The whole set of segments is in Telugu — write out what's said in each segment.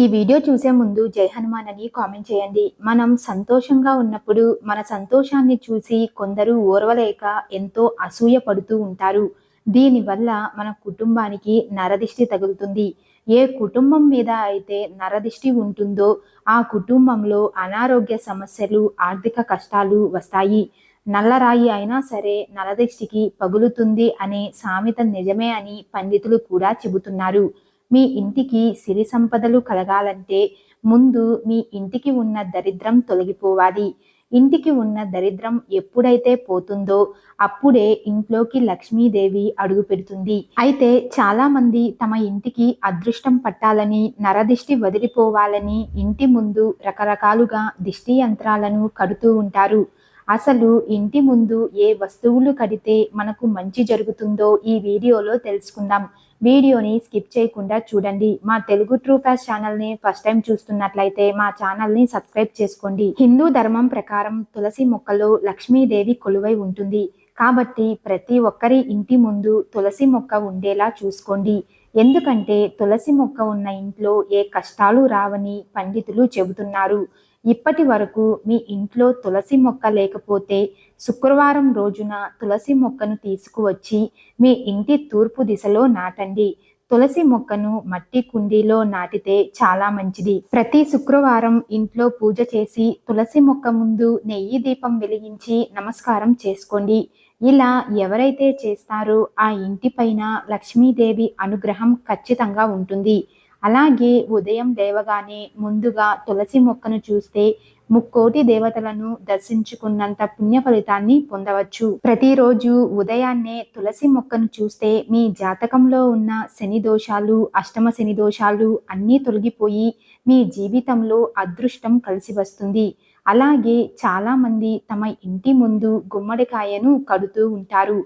ఈ వీడియో చూసే ముందు జై హనుమాన్ అని కామెంట్ చేయండి. మనం సంతోషంగా ఉన్నప్పుడు మన సంతోషాన్ని చూసి కొందరు ఓర్వలేక ఎంతో అసూయ పడుతూ ఉంటారు. దీనివల్ల మన కుటుంబానికి నరదిష్టి తగులుతుంది. ఏ కుటుంబం మీద అయితే నరదిష్టి ఉంటుందో ఆ కుటుంబంలో అనారోగ్య సమస్యలు ఆర్థిక కష్టాలు వస్తాయి. నల్లరాయి అయినా సరే నరదిష్టికి పగులుతుంది అనే సామెత నిజమే అని పండితులు కూడా చెబుతున్నారు. మీ ఇంటికి సిరి సంపదలు కలగాలంటే ముందు మీ ఇంటికి ఉన్న దరిద్రం తొలగిపోవాలి. ఇంటికి ఉన్న దరిద్రం ఎప్పుడైతే పోతుందో అప్పుడే ఇంట్లోకి లక్ష్మీదేవి అడుగు పెడుతుంది. అయితే చాలా మంది తమ ఇంటికి అదృష్టం పట్టాలని నరదిష్టి వదిలిపోవాలని ఇంటి ముందు రకరకాలుగా దిష్టి యంత్రాలను కడుతూ ఉంటారు. అసలు ఇంటి ముందు ఏ వస్తువులు కడితే మనకు మంచి జరుగుతుందో ఈ వీడియోలో తెలుసుకుందాం. వీడియోని స్కిప్ చేయకుండా చూడండి. మా తెలుగు ట్రూ ఫ్యాస్ట్ ఛానల్ని ఫస్ట్ టైం చూస్తున్నట్లయితే మా ఛానల్ని సబ్స్క్రైబ్ చేసుకోండి. హిందూ ధర్మం ప్రకారం తులసి మొక్కలో లక్ష్మీదేవి కొలువై ఉంటుంది. కాబట్టి ప్రతి ఒక్కరి ఇంటి ముందు తులసి మొక్క ఉండేలా చూసుకోండి. ఎందుకంటే తులసి మొక్క ఉన్న ఇంట్లో ఏ కష్టాలు రావని పండితులు చెబుతున్నారు. ఇప్పటి వరకు మీ ఇంట్లో తులసి మొక్క లేకపోతే శుక్రవారం రోజున తులసి మొక్కను తీసుకువచ్చి మీ ఇంటి తూర్పు దిశలో నాటండి. తులసి మొక్కను మట్టి కుండీలో నాటితే చాలా మంచిది. ప్రతి శుక్రవారం ఇంట్లో పూజ చేసి తులసి మొక్క ముందు నెయ్యి దీపం వెలిగించి నమస్కారం చేసుకోండి. ఇలా ఎవరైతే చేస్తారో ఆ ఇంటిపైన లక్ష్మీదేవి అనుగ్రహం ఖచ్చితంగా ఉంటుంది. అలాగే ఉదయం లేవగానే ముందుగా తులసి మొక్కను చూస్తే ముక్కోటి దేవతలను దర్శించుకున్నంత పుణ్య ఫలితాన్ని పొందవచ్చు. ప్రతిరోజు ఉదయాన్నే తులసి మొక్కను చూస్తే మీ జాతకంలో ఉన్న శని దోషాలు అష్టమ శని దోషాలు అన్నీ తొలగిపోయి మీ జీవితంలో అదృష్టం కలిసి వస్తుంది. అలాగే చాలామంది తమ ఇంటి ముందు గుమ్మడికాయను కడుతూ ఉంటారు.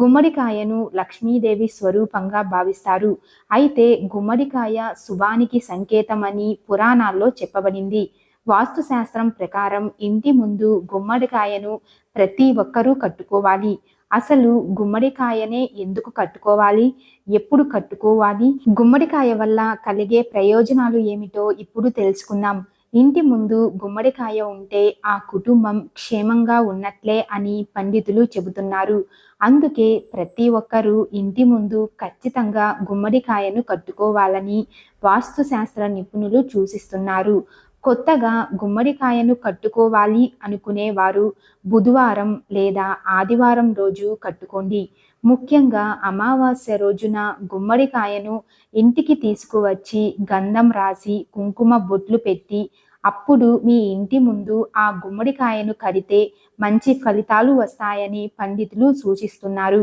గుమ్మడికాయను లక్ష్మీదేవి స్వరూపంగా భావిస్తారు. అయితే గుమ్మడికాయ శుభానికి సంకేతమని పురాణాల్లో చెప్పబడింది. వాస్తుశాస్త్రం ప్రకారం ఇంటి ముందు గుమ్మడికాయను ప్రతి ఒక్కరూ కట్టుకోవాలి. అసలు గుమ్మడికాయనే ఎందుకు కట్టుకోవాలి? ఎప్పుడు కట్టుకోవాలి? గుమ్మడికాయ వల్ల కలిగే ప్రయోజనాలు ఏమిటో ఇప్పుడు తెలుసుకుందాం. ఇంటి ముందు గుమ్మడికాయ ఉంటే ఆ కుటుంబం క్షేమంగా ఉన్నట్లే అని పండితులు చెబుతున్నారు. అందుకే ప్రతి ఒక్కరూ ఇంటి ముందు ఖచ్చితంగా గుమ్మడికాయను కట్టుకోవాలని వాస్తుశాస్త్ర నిపుణులు సూచిస్తున్నారు. కొత్తగా గుమ్మడికాయను కట్టుకోవాలి అనుకునేవారు బుధవారం లేదా ఆదివారం రోజు కట్టుకోండి. ముఖ్యంగా అమావాస్య రోజున గుమ్మడికాయను ఇంటికి తీసుకువచ్చి గంధం రాసి కుంకుమ బొట్లు పెట్టి అప్పుడు మీ ఇంటి ముందు ఆ గుమ్మడికాయను కడితే మంచి ఫలితాలు వస్తాయని పండితులు సూచిస్తున్నారు.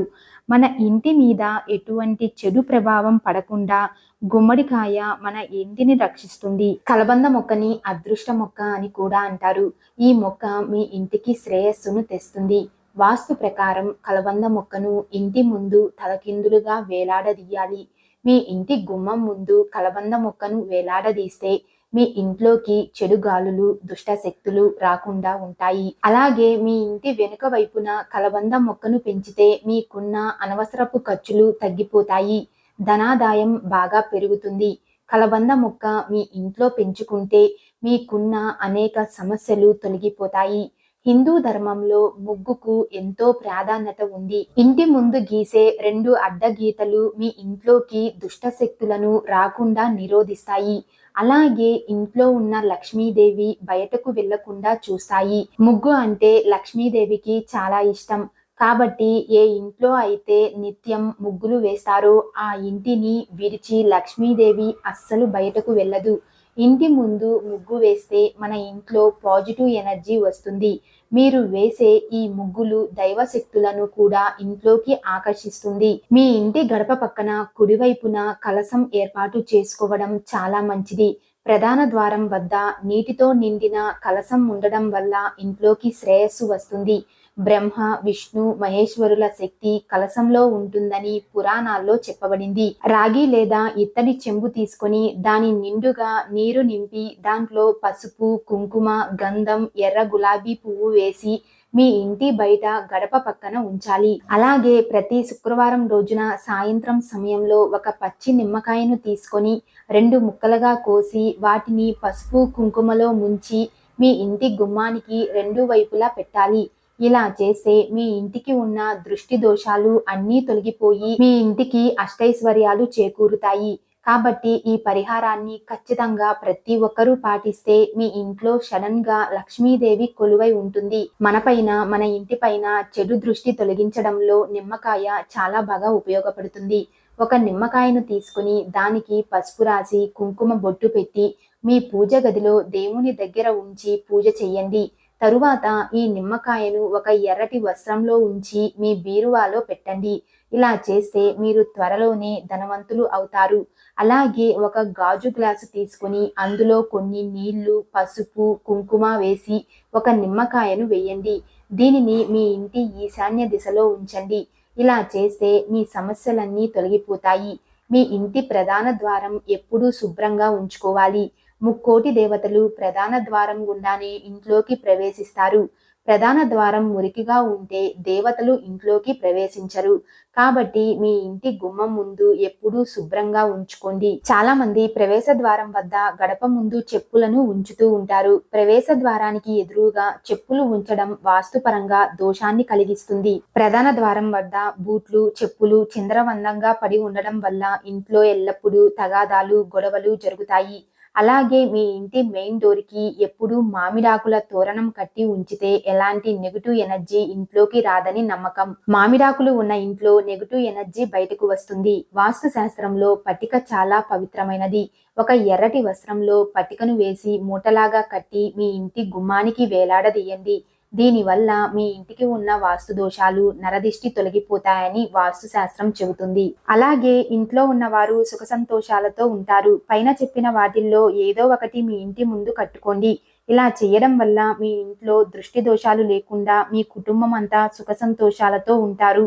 మన ఇంటి మీద ఎటువంటి చెడు ప్రభావం పడకుండా గుమ్మడికాయ మన ఇంటిని రక్షిస్తుంది. కలబంద మొక్కని అదృష్ట మొక్క అని కూడా అంటారు. ఈ మొక్క మీ ఇంటికి శ్రేయస్సును తెస్తుంది. వాస్తు ప్రకారం కలబంద మొక్కను ఇంటి ముందు తలకిందులుగా వేలాడదీయాలి. మీ ఇంటి గుమ్మం ముందు కలబంద మొక్కను వేలాడదీస్తే మీ ఇంట్లోకి చెడు గాలులు దుష్ట శక్తులు రాకుండా ఉంటాయి. అలాగే మీ ఇంటి వెనుక వైపున కలబంద మొక్కను పెంచితే మీకున్న అనవసరపు ఖర్చులు తగ్గిపోతాయి. ధనాదాయం బాగా పెరుగుతుంది. కలబంద మొక్క మీ ఇంట్లో పెంచుకుంటే మీకున్న అనేక సమస్యలు తొలగిపోతాయి. హిందూ ధర్మంలో ముగ్గుకు ఎంతో ప్రాధాన్యత ఉంది. ఇంటి ముందు గీసే రెండు అడ్డగీతలు మీ ఇంట్లోకి దుష్ట శక్తులను రాకుండా నిరోధిస్తాయి. అలాగే ఇంట్లో ఉన్న లక్ష్మీదేవి బయటకు వెళ్ళకుండా చూస్తాయి. ముగ్గు అంటే లక్ష్మీదేవికి చాలా ఇష్టం. కాబట్టి ఏ ఇంట్లో అయితే నిత్యం ముగ్గులు వేస్తారో ఆ ఇంటిని విరిచి లక్ష్మీదేవి అస్సలు బయటకు వెళ్ళదు. ఇంటి ముందు ముగ్గు వేస్తే మన ఇంట్లో పాజిటివ్ ఎనర్జీ వస్తుంది. మీరు వేసే ఈ ముగ్గులు దైవ శక్తులను కూడా ఇంట్లోకి ఆకర్షిస్తుంది. మీ ఇంటి గడప పక్కన కుడివైపున కలసం ఏర్పాటు చేసుకోవడం చాలా మంచిది. ప్రధాన ద్వారం వద్ద నీటితో నిండిన కలసం ఉండడం వల్ల ఇంట్లోకి శ్రేయస్సు వస్తుంది. బ్రహ్మ విష్ణు మహేశ్వరుల శక్తి కలసంలో ఉంటుందని పురాణాల్లో చెప్పబడింది. రాగి లేదా ఇత్తడి చెంబు తీసుకొని దాని నిండుగా నీరు నింపి దాంట్లో పసుపు కుంకుమ గంధం ఎర్ర గులాబీ పువ్వు వేసి మీ ఇంటి బయట గడప పక్కన ఉంచాలి. అలాగే ప్రతి శుక్రవారం రోజున సాయంత్రం సమయంలో ఒక పచ్చి నిమ్మకాయను తీసుకొని రెండు ముక్కలుగా కోసి వాటిని పసుపు కుంకుమలో ముంచి మీ ఇంటి గుమ్మానికి రెండు వైపులా పెట్టాలి. ఇలా చేస్తే మీ ఇంటికి ఉన్న దృష్టి దోషాలు అన్నీ తొలగిపోయి మీ ఇంటికి అష్టైశ్వర్యాలు చేకూరుతాయి. కాబట్టి ఈ పరిహారాన్ని ఖచ్చితంగా ప్రతి ఒక్కరూ పాటిస్తే మీ ఇంట్లో సడన్గా లక్ష్మీదేవి కొలువై ఉంటుంది. మనపైన మన ఇంటి పైన చెడు దృష్టి తొలగించడంలో నిమ్మకాయ చాలా బాగా ఉపయోగపడుతుంది. ఒక నిమ్మకాయను తీసుకుని దానికి పసుపు రాసి కుంకుమ బొట్టు పెట్టి మీ పూజ గదిలో దేవుని దగ్గర ఉంచి పూజ చెయ్యండి. తరువాత ఈ నిమ్మకాయను ఒక ఎర్రటి వస్త్రంలో ఉంచి మీ బీరువాలో పెట్టండి. ఇలా చేస్తే మీరు త్వరలోనే ధనవంతులు అవుతారు. అలాగే ఒక గాజు గ్లాసు తీసుకుని అందులో కొన్ని నీళ్ళు పసుపు కుంకుమ వేసి ఒక నిమ్మకాయను వేయండి. దీనిని మీ ఇంటి ఈశాన్య దిశలో ఉంచండి. ఇలా చేస్తే మీ సమస్యలన్నీ తొలగిపోతాయి. మీ ఇంటి ప్రధాన ద్వారం ఎప్పుడూ శుభ్రంగా ఉంచుకోవాలి. ముక్కోటి దేవతలు ప్రధాన ద్వారం గుండానే ఇంట్లోకి ప్రవేశిస్తారు. ప్రధాన ద్వారం మురికిగా ఉంటే దేవతలు ఇంట్లోకి ప్రవేశించరు. కాబట్టి మీ ఇంటి గుమ్మం ముందు ఎప్పుడూ శుభ్రంగా ఉంచుకోండి. చాలా మంది ప్రవేశ ద్వారం వద్ద గడప ముందు చెప్పులను ఉంచుతూ ఉంటారు. ప్రవేశ ద్వారానికి ఎదురుగా చెప్పులు ఉంచడం వాస్తుపరంగా దోషాన్ని కలిగిస్తుంది. ప్రధాన ద్వారం వద్ద బూట్లు చెప్పులు చిందరవందంగా పడి ఉండడం వల్ల ఇంట్లో ఎల్లప్పుడూ తగాదాలు గొడవలు జరుగుతాయి. అలాగే మీ ఇంటి మెయిన్ డోర్కి ఎప్పుడు మామిడాకుల తోరణం కట్టి ఉంచితే ఎలాంటి నెగిటివ్ ఎనర్జీ ఇంట్లోకి రాదని నమ్మకం. మామిడాకులు ఉన్న ఇంట్లో నెగిటివ్ ఎనర్జీ బయటకు వస్తుంది. వాస్తు శాస్త్రంలో పట్టిక చాలా పవిత్రమైనది. ఒక ఎర్రటి వస్త్రంలో పట్టికను వేసి మూటలాగా కట్టి మీ ఇంటి గుమ్మానికి వేలాడదీయండి. దీనివల్ల మీ ఇంటికి ఉన్న వాస్తు దోషాలు నరదిష్టి తొలగిపోతాయని వాస్తు శాస్త్రం చెబుతుంది. అలాగే ఇంట్లో ఉన్నవారు సుఖ సంతోషాలతో ఉంటారు. పైన చెప్పిన వాటిల్లో ఏదో ఒకటి మీ ఇంటి ముందు కట్టుకోండి. ఇలా చేయడం వల్ల మీ ఇంట్లో దృష్టి దోషాలు లేకుండా మీ కుటుంబం అంతా సుఖ సంతోషాలతో ఉంటారు.